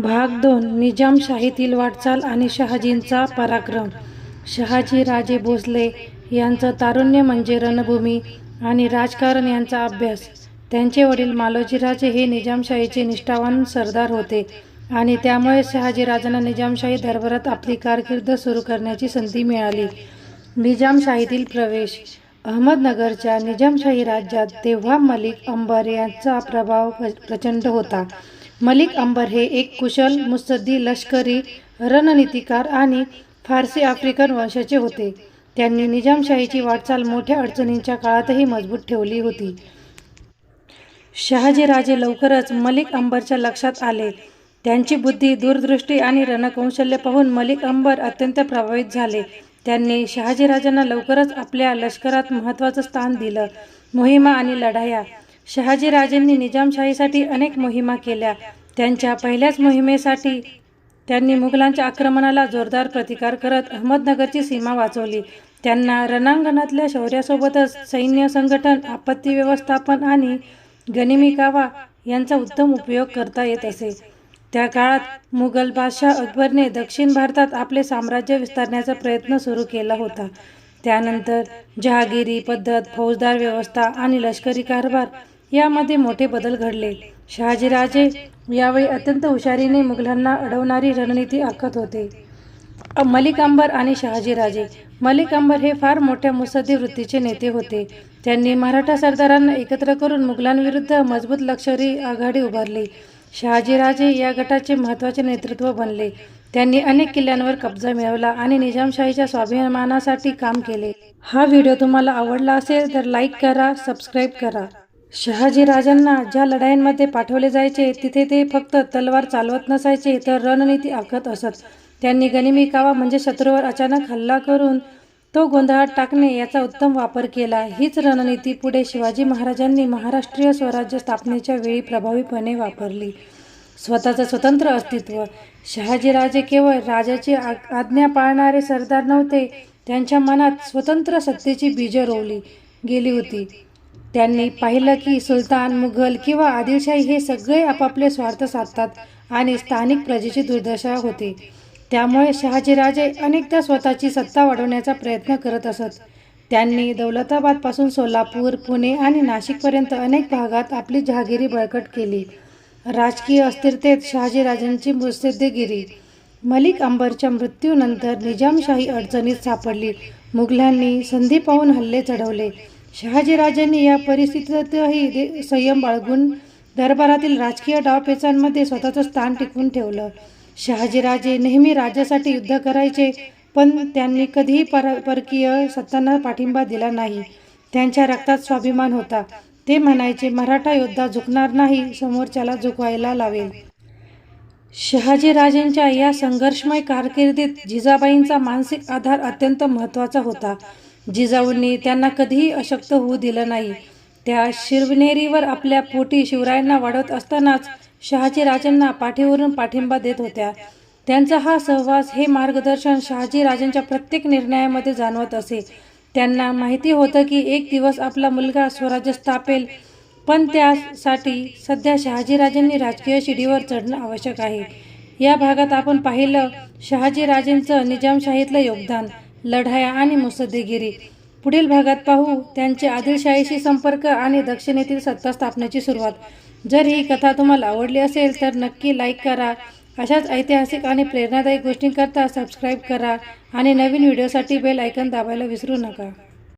भाग दोन निजामशाहीतील वाटचाल आणि शहाजींचा पराक्रम. शहाजी राजे भोसले यांचं तारुण्य म्हणजे रणभूमी आणि राजकारण यांचा अभ्यास. त्यांचे वडील मालोजीराजे हे निजामशाहीचे निष्ठावान सरदार होते आणि त्यामुळे शहाजीराजांना निजामशाही दरबारात आपली कारकीर्द सुरू करण्याची संधी मिळाली. निजामशाहीतील प्रवेश. अहमदनगरच्या निजामशाही राज्यात तेव्हा मलिक अंबर यांचा प्रभाव प्र- प्रचंड होता. मलिक अंबर हे एक कुशल मुत्सद्दी लष्करी रणनीतिकार आणि फारसी आफ्रिकन वंशाचे होते. त्यांनी निजामशाहीची वाटचाल मोठ्या अडचणींच्या काळातही मजबूत ठेवली होती. शहाजीराजे लवकरच मलिक अंबरच्या लक्षात आले. त्यांची बुद्धी दूरदृष्टी आणि रणकौशल्य पाहून मलिक अंबर अत्यंत प्रभावित झाले. त्यांनी शहाजीराजांना लवकरच आपल्या लष्करात महत्त्वाचं स्थान दिलं. मोहिमा आणि लढाया शहाजीराजेंनी निजामशाहीसाठी अनेक मोहिमा केल्या. त्यांच्या पहिल्याच मोहिमेसाठी त्यांनी मुघलांच्या आक्रमणाला जोरदार प्रतिकार करत अहमदनगरची सीमा वाचवली. त्यांना रणांगणातल्या शौर्यासोबतच सैन्य संघटन आपत्ती व्यवस्थापन आणि गनिमी कावा यांचा उत्तम उपयोग करता येत असे. त्या काळात मुघल बादशाह अकबरने दक्षिण भारतात आपले साम्राज्य विस्तारण्याचा प्रयत्न सुरू केला होता. त्यानंतर जहागिरी पद्धत फौजदार व्यवस्था आणि लष्करी कारभार यामध्ये मोठे बदल घडले. शहाजीराजे यावेळी अत्यंत हुशारीने मुघलांना अडवणारी रणनीती आखत होते. मलिक अंबर आणि शहाजीराजे. मलिक अंबर हे फार मोठ्या मुत्सद्दी वृत्तीचे नेते होते. त्यांनी मराठा सरदारांना एकत्र करून मुघलांविरुद्ध मजबूत लष्करी आघाडी उभारली. शहाजीराजे या गटाचे महत्त्वाचे नेतृत्व बनले. त्यांनी अनेक किल्ल्यांवर कब्जा मिळवला आणि निजामशाहीच्या स्वाभिमानासाठी काम केले. हा व्हिडिओ तुम्हाला आवडला असेल तर लाईक करा सबस्क्राईब करा. शहाजी राजांना ज्या लढाईंमध्ये पाठवले जायचे तिथे ते फक्त तलवार चालवत नसायचे तर रणनीती आखत असत. त्यांनी गनिमी कावा म्हणजे शत्रूवर अचानक हल्ला करून तो गोंधळात टाकणे याचा उत्तम वापर केला. हीच रणनीती पुढे शिवाजी महाराजांनी महाराष्ट्रीय स्वराज्य स्थापनेच्या वेळी प्रभावीपणे वापरली. स्वतःचं स्वतंत्र अस्तित्व. शहाजीराजे केवळ राजाची आ- आज्ञा पाळणारे सरदार नव्हते त्यांच्या मनात स्वतंत्र सत्तेची बीजं रोवली गेली होती. त्यांनी पाहिलं की सुलतान मुघल किंवा आदिलशाही हे सगळे आपापले स्वार्थ साधतात आणि स्थानिक प्रजेची दुर्दशा होते. त्यामुळे शहाजीराजे अनेकदा स्वतःची सत्ता वाढवण्याचा प्रयत्न करत असत. त्यांनी दौलताबादपासून सोलापूर पुणे आणि नाशिकपर्यंत अनेक भागात आपली जहागिरी बळकट केली. राजकीय अस्थिरतेत शहाजीराजांची मुत्सद्देगिरी मलिक अंबरच्या मृत्यूनंतर निजामशाही अडचणीत सापडली. मुघलांनी संधी पाहून हल्ले चढवले. शहाजीराजांनी या परिस्थितीतही दे- संयम बाळगून दरबारातील राजकीय डावपेचांमध्ये स्वतःचं स्थान टिकवून ठेवलं. शहाजीराजे नेहमी राज्यासाठी युद्ध करायचे पण त्यांनी कधीही पर परकीय सत्तांना पाठिंबा दिला नाही. त्यांच्या रक्तात स्वाभिमान होता. ते म्हणायचे मराठा योद्धा झुकणार नाही समोरच्याला झुकवायला लावेल. शहाजीराजेंच्या या संघर्षमय कारकिर्दीत जिजाबाईंचा मानसिक आधार अत्यंत महत्त्वाचा होता. जिजाऊंनी त्यांना कधीही अशक्त होऊ दिलं नाही. त्या शिवनेरीवर आपल्या पोटी शिवरायांना वाढवत असतानाच शहाजीराजांना पाठीवरून पाठिंबा देत होत्या. त्यांचा हा सहवास हे मार्गदर्शन शहाजीराजांच्या प्रत्येक निर्णयामध्ये जाणवत असे. त्यांना माहिती होतं की एक दिवस आपला मुलगा स्वराज्य स्थापेल पण त्यासाठी सध्या शहाजीराजेंनी राजकीय शिडीवर चढणं आवश्यक आहे. या भागात आपण पाहिलं शहाजीराजेंचं निजामशाहीतलं योगदान लढाया आणि मुसद्देगिरी. पुढील भागात पाहू त्यांचे आदिलशाहीशी संपर्क आणि दक्षिणेतील सत्ता स्थापनेची सुरुवात. जर ही कथा तुम्हाला आवडली असेल तर नक्की लाईक करा. अशाच ऐतिहासिक आणि प्रेरणादायी गोष्टींकरता सबस्क्राईब करा आणि नवीन व्हिडिओसाठी बेल ऐकन दाबायला विसरू नका.